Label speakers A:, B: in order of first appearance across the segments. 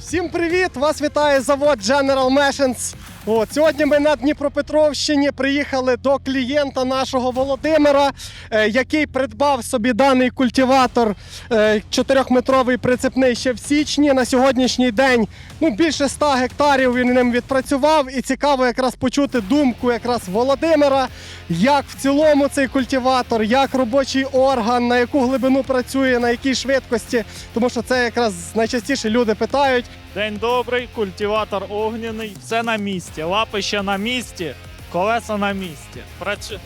A: Всім привіт! Вас вітає завод General Machines. От, сьогодні ми на Дніпропетровщині приїхали до клієнта нашого Володимира, е, який придбав собі даний культиватор е, 4-метровий прицепний ще в січні. На сьогоднішній день ну, більше 100 гектарів він ним відпрацював. І цікаво якраз почути думку якраз Володимира, як в цілому цей культиватор, як робочий орган, на яку глибину працює, на якій швидкості. Тому що це якраз найчастіше люди питають.
B: День добрий, культиватор огняний, все на місці. Лапище на місці, колеса на місці. Працю...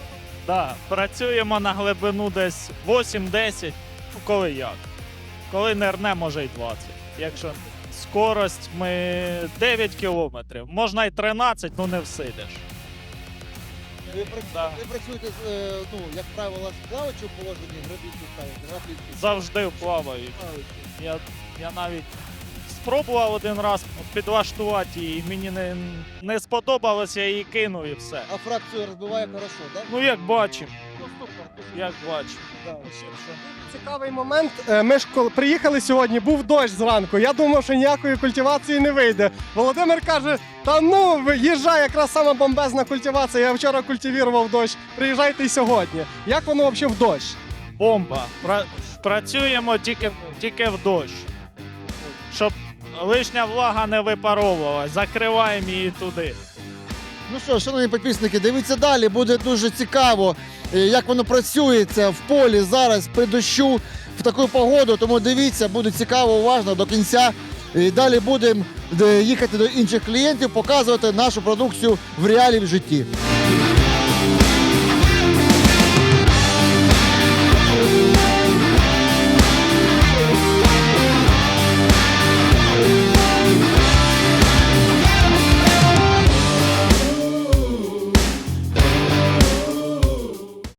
B: Да, працюємо на глибину десь 8-10, ну коли як. Коли нирне, може й 20. Якщо скорость ми 9 кілометрів, можна й 13, ну не всидиш.
C: Ви, прац-
B: Да.
C: ви працюєте, е, ну, як правило, з плавачого положення, грабіжки ставите, граблі
B: Завжди плаваю. Я, я навіть спробував один раз підлаштувати її, мені не, не сподобалося, я її кинув і все.
C: А фракцію розбиває хорошо, так?
B: Ну як бачимо, як бачимо.
C: Да?
A: Цікавий момент. Е, Ми ж коли приїхали сьогодні, був дощ зранку. Я думав, що ніякої культивації не вийде. Володимир каже: та ну, їжджай, якраз сама бомбезна культивація. Я вчора культивірував дощ. Приїжджайте й сьогодні. Як воно взагалі в дощ?
B: Бомба. Пра- працюємо тільки, тільки в дощ. Лишня влага не випаровувалась, закриваємо її туди.
C: Ну що, шановні підписники, дивіться далі, буде дуже цікаво, е, як воно працюється в полі зараз при дощу в таку погоду. Тому дивіться, буде цікаво, уважно до кінця. І далі будемо е, їхати до інших клієнтів, показувати нашу продукцію в реалі в житті.